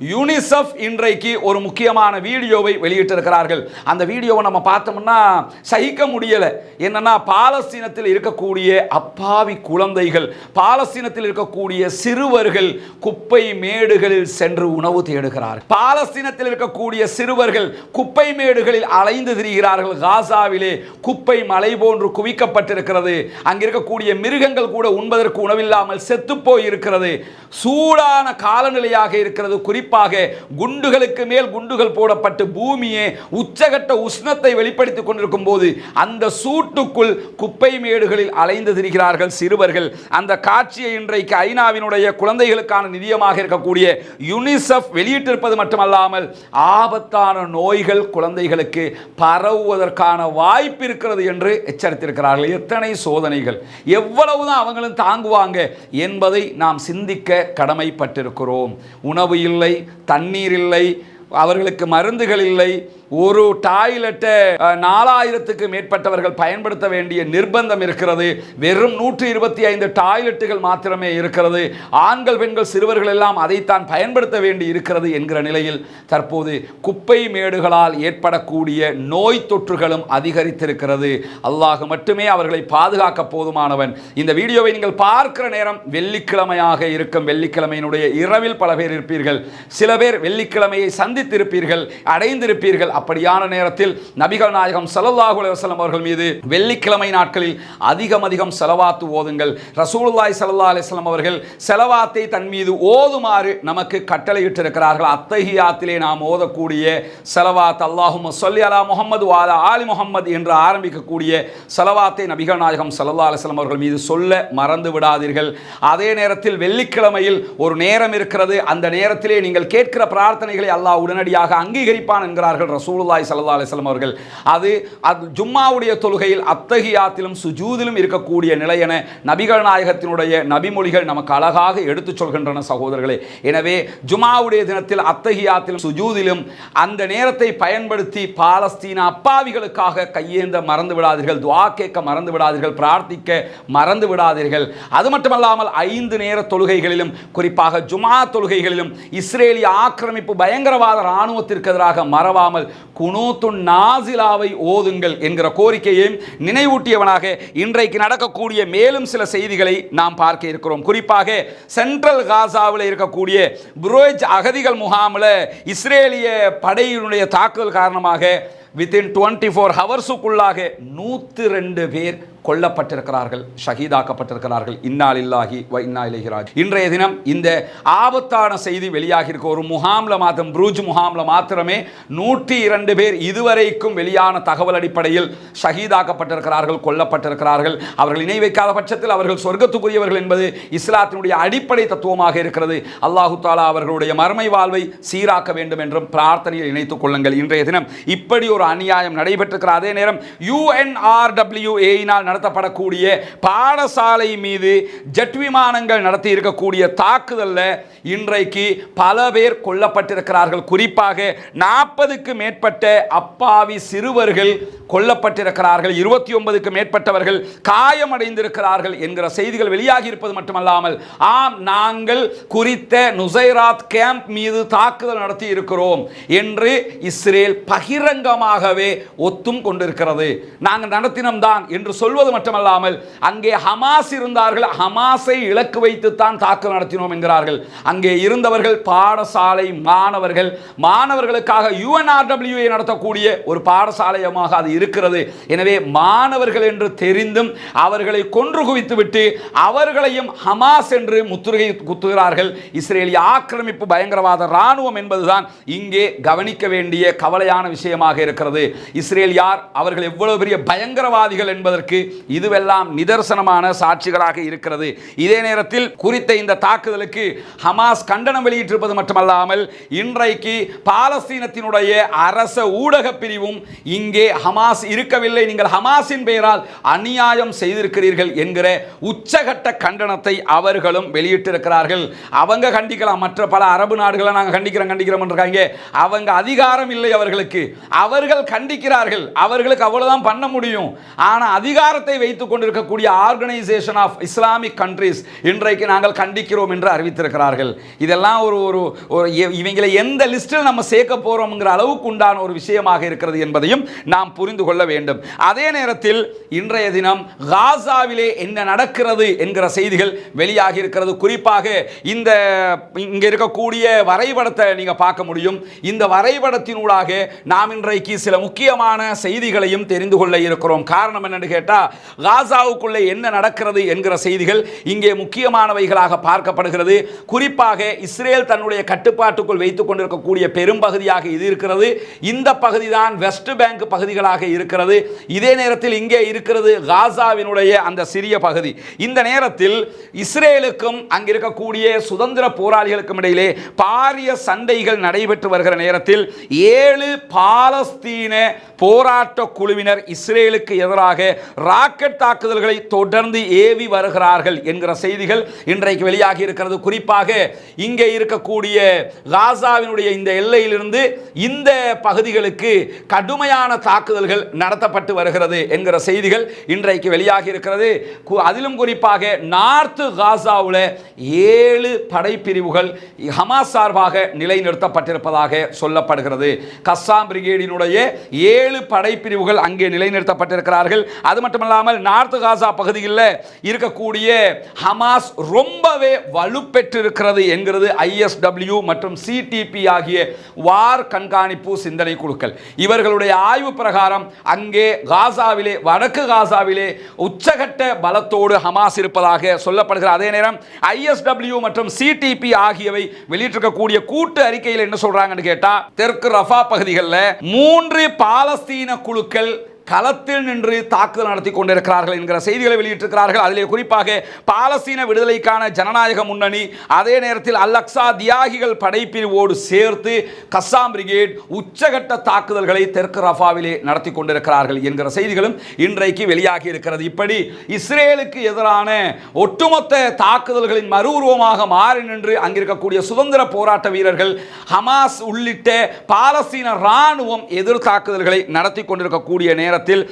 UNICEF இன்றைக்கு ஒரு முக்கியமான வீடியோவை வெளியிட்டிருக்கிறார்கள். அந்த வீடியோவை நம்ம பார்த்தோம்னா சகிக்க முடியலை. என்னென்னா பாலஸ்தீனத்தில் இருக்கக்கூடிய அப்பாவி குழந்தைகள் பாலஸ்தீனத்தில் இருக்கக்கூடிய சிறுவர்கள் குப்பை மேடுகளில் சென்று உணவு தேடுகிறார்கள். பாலஸ்தீனத்தில் இருக்கக்கூடிய சிறுவர்கள் குப்பை மேடுகளில் அலைந்து திரிகிறார்கள். காசாவிலே குப்பை மலை போன்று குவிக்கப்பட்டிருக்கிறது. அங்கிருக்கக்கூடிய மிருகங்கள் கூட உண்பதற்கு உணவில்லாமல் செத்துப்போய் இருக்கிறது சூடான காலநிலையாக இருக்கிறது. குறிப்பாக குறிப்பாக குண்டுகளுக்கு மேல் குண்டுகள் போடப்பட்டு பூமியே உச்சகட்ட உஷ்ணத்தை வெளிப்படுத்திக் கொண்டிருக்கும் போது அந்த சூட்டுக்குள் குப்பை மேடுகளில் அலைந்து திரிகிறார்கள் சிறுவர்கள். அந்த காட்சியை இன்றைக்கு ஐநாவினுடைய குழந்தைகளுக்கான நிதியமாக இருக்கக்கூடிய யுனிசெஃப் வெளியிட்டிருப்பது மட்டுமல்லாமல் ஆபத்தான நோய்கள் குழந்தைகளுக்கு பரவுவதற்கான வாய்ப்பு இருக்கிறது என்று எச்சரித்திருக்கிறார்கள். எத்தனை சோதனைகள்? எவ்வளவுதான் அவங்களும் தாங்குவாங்க என்பதை நாம் சிந்திக்க கடமைப்பட்டிருக்கிறோம். உணவு இல்லை தண்ணீர் இல்லை. அவர்களுக்கு மருந்துகள் இல்லை. ஒரு டாய்லெட்டை நாலாயிரத்துக்கு மேற்பட்டவர்கள் பயன்படுத்த வேண்டிய நிர்பந்தம் இருக்கிறது. வெறும் நூற்றி இருபத்தி ஐந்து டாய்லெட்டுகள் மாத்திரமே இருக்கிறது. ஆண்கள் பெண்கள் சிறுவர்கள் எல்லாம் அதைத்தான் பயன்படுத்த வேண்டி இருக்கிறது என்கிற நிலையில் தற்போது குப்பை மேடுகளால் ஏற்படக்கூடிய நோய் தொற்றுகளும் அதிகரித்திருக்கிறது. அல்லாஹ் மட்டுமே அவர்களை பாதுகாக்க போதுமானவன். இந்த வீடியோவை நீங்கள் பார்க்கிற நேரம் வெள்ளிக்கிழமையாக இருக்கும். வெள்ளிக்கிழமையினுடைய இரவில் பல பேர் இருப்பீர்கள். சில பேர் வெள்ளிக்கிழமையை சந்தித்திருப்பீர்கள் அடைந்திருப்பீர்கள். அப்படியான நேரத்தில் நபிகள் நாயகம் ஸல்லல்லாஹு அலுவலம் அவர்கள் மீது வெள்ளிக்கிழமை நாட்களில் அதிகம் அதிகம் செலவாத்து ஓதுங்கள். ரசூலுல்லாய் ஸல்லல்லாஹு அலைஹி அவர்கள் செலவாத்தை தன் மீது ஓதுமாறு நமக்கு கட்டளையிட்டிருக்கிறார்கள். அத்தஹியாத்திலே நாம் ஓதக்கூடிய செலவாத் அல்லாஹும் சொல்லி அலா முகமது வாலா ஆலி முகமது என்று ஆரம்பிக்கக்கூடிய செலவாத்தை நபிகள் நாயகம் ஸல்லல்லாஹு அலைஹி அவர்கள் மீது சொல்ல மறந்து விடாதீர்கள். அதே நேரத்தில் வெள்ளிக்கிழமையில் ஒரு நேரம் இருக்கிறது. அந்த நேரத்திலே நீங்கள் கேட்கிற பிரார்த்தனைகளை அல்லாஹ் உடனடியாக அங்கீகரிப்பான் என்கிறார்கள் ரசூலுல்லாய் சல்லா அலைஹி அவர்கள். அது அது ஜும்மாவுடைய தொழுகையில் அத்தஹியாத்திலும் சுஜூதிலும் இருக்கக்கூடிய நிலை என நபிகள் நாயகத்தினுடைய நபிமொழிகள் நமக்கு அழகாக எடுத்துச் சொல்கின்றன சகோதரர்களே. எனவே ஜுமாவுடைய தினத்தில் அத்தஹியாத்திலும் சுஜூதிலும் அந்த நேரத்தை பயன்படுத்தி பாலஸ்தீன அப்பாவிகளுக்காக கையேந்த மறந்து விடாதீர்கள் துவா கேட்க மறந்து விடாதீர்கள் பிரார்த்திக்க மறந்து விடாதீர்கள். அது மட்டுமல்லாமல் ஐந்து நேர தொழுகைகளிலும் குறிப்பாக ஜுமா தொழுகைகளிலும் இஸ்ரேலிய ஆக்கிரமிப்பு பயங்கரவாத இராணுவத்திற்கு எதிராக மறவாமல் குனூத்துன் நாசிலாவை ஓதுங்கள் என்கிற கோரிக்கையையும் நினைவூட்டியவனாக இன்றைக்கு நடக்கக்கூடிய மேலும் சில செய்திகளை நாம் பார்க்க இருக்கிறோம். குறிப்பாக சென்ட்ரல் காசாவில் இருக்கக்கூடிய புரோஜ் அகதிகள் முகாமில் இஸ்ரேலிய படையினுடைய தாக்குதல் காரணமாக வித்தின் டுவெண்ட்டி ஃபோர் ஹவர்ஸுக்குள்ளாக நூற்றி ரெண்டு பேர் கொல்லப்பட்டிருக்கிறார்கள் ஷஹீதாக்கப்பட்டிருக்கிறார்கள். இன்னால் இல்லாஹி வ இன்னா இன்றைய தினம் இந்த ஆபத்தான செய்தி வெளியாகி இருக்க ஒரு முகாம்ல மாத்திரம் ப்ரூஜ் முகாம்ல மாத்திரமே நூற்றி இரண்டு பேர் இதுவரைக்கும் வெளியான தகவல் அடிப்படையில் ஷஹீதாக்கப்பட்டிருக்கிறார்கள் கொல்லப்பட்டிருக்கிறார்கள். அவர்கள் இணை வைக்காத பட்சத்தில் அவர்கள் சொர்க்கத்துக்குரியவர்கள் என்பது இஸ்லாத்தினுடைய அடிப்படை தத்துவமாக இருக்கிறது. அல்லாஹு தாலா அவர்களுடைய மறுமை வாழ்வை சீராக்க வேண்டும் என்றும் பிரார்த்தனையில் இணைத்துக் கொள்ளுங்கள். இன்றைய தினம் இப்படி ஒரு அநியாயம் நடைபெற்றிருக்கிற அதே நேரம் யூஎன்ஆர்டபிள்யூஏயினால் நடத்தப்படக்கூடிய பாடசாலை மீது ஜெட் விமானங்கள் நடத்தி இருக்கக்கூடிய தாக்குதலில் இன்றைக்கு பல பேர் கொல்லப்பட்டிருக்கிறார்கள். குறிப்பாக நாற்பதுக்கு மேற்பட்ட அப்பாவி சிறுவர்கள் கொல்லப்பட்டிருக்கிறார்கள். இருபத்தி ஒன்பதுக்கு மேற்பட்டவர்கள் காயமடைந்திருக்கிறார்கள் என்கிற செய்திகள் வெளியாகி இருப்பது மட்டுமல்லாமல் ஆம் நாங்கள் குறித்த நுசைராத் கேம்ப் மீது தாக்குதல் நடத்தி இருக்கிறோம் என்று இஸ்ரேல் பகிரங்கமாகவே ஒத்தும் கொண்டிருக்கிறது. நாங்கள் நடத்தினம்தான் என்று சொல்வது மட்டுமல்லாமல் அங்கே ஹமாஸ் இருந்தார்கள் ஹமாஸை இலக்கு வைத்துத்தான் தாக்குதல் நடத்தினோம் என்கிறார்கள். அங்கே இருந்தவர்கள் பாடசாலை மாணவர்கள். மாணவர்களுக்காக யுஎன்ஆர்டபிள்யூஏ நடத்தக்கூடிய ஒரு பாடசாலையமாக அது இருக்கிறது. எனவே மாணவர்கள் என்று தெரிந்தும் அவர்களை கொன்று குவித்துவிட்டு அவர்களையும் ஹமாஸ் என்று முற்றுகை குத்துகிறார்கள். இஸ்ரேலிய ஆக்கிரமிப்பு பயங்கரவாத இராணுவம் என்பதுதான் இங்கே கவனிக்க வேண்டிய கவலையான விஷயமாக இருக்கிறது. இஸ்ரேல் யார்? அவர்கள் எவ்வளவு பெரிய பயங்கரவாதிகள் என்பதற்கு இதுவெல்லாம் நிதர்சனமான சாட்சிகளாக இருக்கிறது. இதே நேரத்தில் குறித்த இந்த தாக்குதலுக்கு ஹமாஸ் கண்டனம் வெளியிட்டிருப்பது மட்டுமல்லாமல் இன்றைக்கு பாலஸ்தீனத்தினுடைய அரச ஊடக பிரிவும் இங்கே ஹமாஸ் இருக்கவில்லை. நீங்கள் ஹமாஸின் பெயரால் அநியாயம் செய்திருக்கிறீர்கள் என்கிற உச்சகட்ட கண்டனத்தை அவர்களும் வெளியிட்டிருக்கிறார்கள். அவங்க கண்டிக்கலாம். மற்ற பல அரபு நாடுகளை நாங்கள் கண்டிக்கிறோம் கண்டிக்கிறோம் இருக்காங்க அவங்க அதிகாரம் இல்லை அவர்களுக்கு. அவர்கள் கண்டிக்கிறார்கள். அவர்களுக்கு அவ்வளவுதான் பண்ண முடியும். ஆனால் அதிகாரம் அதிகாரத்தை வைத்துக் கொண்டிருக்கக்கூடிய ஆர்கனைசேஷன் ஆஃப் இஸ்லாமிக் கண்ட்ரிஸ் இன்றைக்கு நாங்கள் கண்டிக்கிறோம் என்று அறிவித்திருக்கிறார்கள். இதெல்லாம் ஒரு ஒரு ஒரு இவங்களை எந்த லிஸ்டில் நம்ம சேர்க்க போறோம்ங்கிற அளவுக்கு உண்டான ஒரு விஷயமாக இருக்கிறது என்பதையும் நாம் புரிந்து கொள்ள வேண்டும். அதே நேரத்தில் இன்றைய தினம் காசாவிலே என்ன நடக்கிறது என்கிற செய்திகள் வெளியாகி இருக்கிறது. குறிப்பாக இந்த இங்க இருக்கக்கூடிய வரைபடத்தை நீங்க பார்க்க முடியும். இந்த வரைபடத்தினூடாக நாம் இன்றைக்கு சில முக்கியமான செய்திகளையும் தெரிந்து கொள்ள இருக்கிறோம். காரணம் என்னன்னு கேட்டால் காசாவுக்குள்ளே என்ன நடக்கிறது என்கிற செய்திகள் இங்கே முக்கியமானவைகளாக பார்க்கப்படுகிறது. குறிப்பாக இஸ்ரேல் தன்னுடைய கட்டுப்பாட்டுக்குள் வைத்துக் கொண்டிருக்கக்கூடிய பெரும்பகுதியாக இது இருக்கிறது. இந்த பகுதி தான் வெஸ்ட் பேங்க் பகுதிகளாக இருக்கிறது. இதே நேரத்தில் இங்கே இருக்கிறது காசாவினுடைய அந்த சிறிய பகுதி. இந்த நேரத்தில் இஸ்ரேலுக்கும் அங்கிருக்கக்கூடிய சுதந்திர போராளிகளுக்கும் இடையிலே பாரிய சண்டைகள் நடைபெற்று வருகிற நேரத்தில் ஏழு பாலஸ்தீன போராட்ட குழுவினர் இஸ்ரேலுக்கு எதிராக ராக்கெட் தாக்குதல்களை தொடர்ந்து ஏவி வருகிறார்கள் என்கிற செய்திகள் இன்றைக்கு வெளியாகி இருக்கிறது. குறிப்பாக இங்கே இருக்கக்கூடிய காசாவினுடைய இந்த எல்லையிலிருந்து இந்த பகுதிகளுக்கு கடுமையான தாக்குதல்கள் நடத்தப்பட்டு வருகிறது என்கிற செய்திகள் இன்றைக்கு வெளியாகி இருக்கிறது. கு- அதிலும் குறிப்பாக நார்த்து காசாவில் ஏழு படைப்பிரிவுகள் ஹமாஸ் சார்பாக நிலைநிறுத்தப்பட்டிருப்பதாக சொல்லப்படுகிறது. கஸ்ஸாம் பிரிகேடினுடைய ஏழு படைப்பிரிவுகள் அங்கே நிலைநிறுத்தப்பட்டிருக்கிறார்கள். அது மட்டுமல்லாமல் நார்த் காசா பகுதியில் இருக்கக்கூடிய ஹமாஸ் ரொம்பவே வலுப்பெற்றிருக்கிறது என்கிறது ஐஎஸ்டபிள்யூ மற்றும் சிடிபி ஆகிய வார் கண்காணிப்பு சிந்தனை குழுக்கள். இவர்களுடைய ஆய்வு பிரகாரம் அங்கே காசாவிலே வடக்கு காசாவிலே உச்சகட்ட பலத்தோடு ஹமாஸ் இருப்பதாக சொல்லப்படுகிற அதே நேரம் ஐஎஸ்டபிள்யூ மற்றும் சிடிபி ஆகியவை வெளியிட்டிருக்கக்கூடிய கூட்டு அறிக்கையில் என்ன சொல்றாங்கன்னு கேட்டா தெற்கு ரஃபா பகுதிகளில் மூன்று பாலஸ்தீன குழுக்கள் களத்தில் நின்று தாக்குதல் நடத்தி கொண்டிருக்கிறார்கள் என்கிற செய்திகளை வெளியிட்டிருக்கிறார்கள். அதிலே குறிப்பாக பாலஸ்தீன விடுதலைக்கான ஜனநாயக முன்னணி அதே நேரத்தில் அல்லக்சா தியாகிகள் படைப்பிரிவோடு சேர்த்து கஸ்ஸாம் பிரிகேட் உச்சகட்ட தாக்குதல்களை தெற்கு ரஃபாவிலே நடத்தி கொண்டிருக்கிறார்கள் என்கிற செய்திகளும் இன்றைக்கு வெளியாகி இருக்கிறது. இப்படி இஸ்ரேலுக்கு எதிரான ஒட்டுமொத்த தாக்குதல்களின் மறு உருவமாக மாறி நின்று அங்கிருக்கக்கூடிய சுதந்திர போராட்ட வீரர்கள் ஹமாஸ் உள்ளிட்ட பாலஸ்தீன ராணுவம் எதிர் தாக்குதல்களை நடத்தி கொண்டிருக்கக்கூடிய நேரம் நேரத்தில்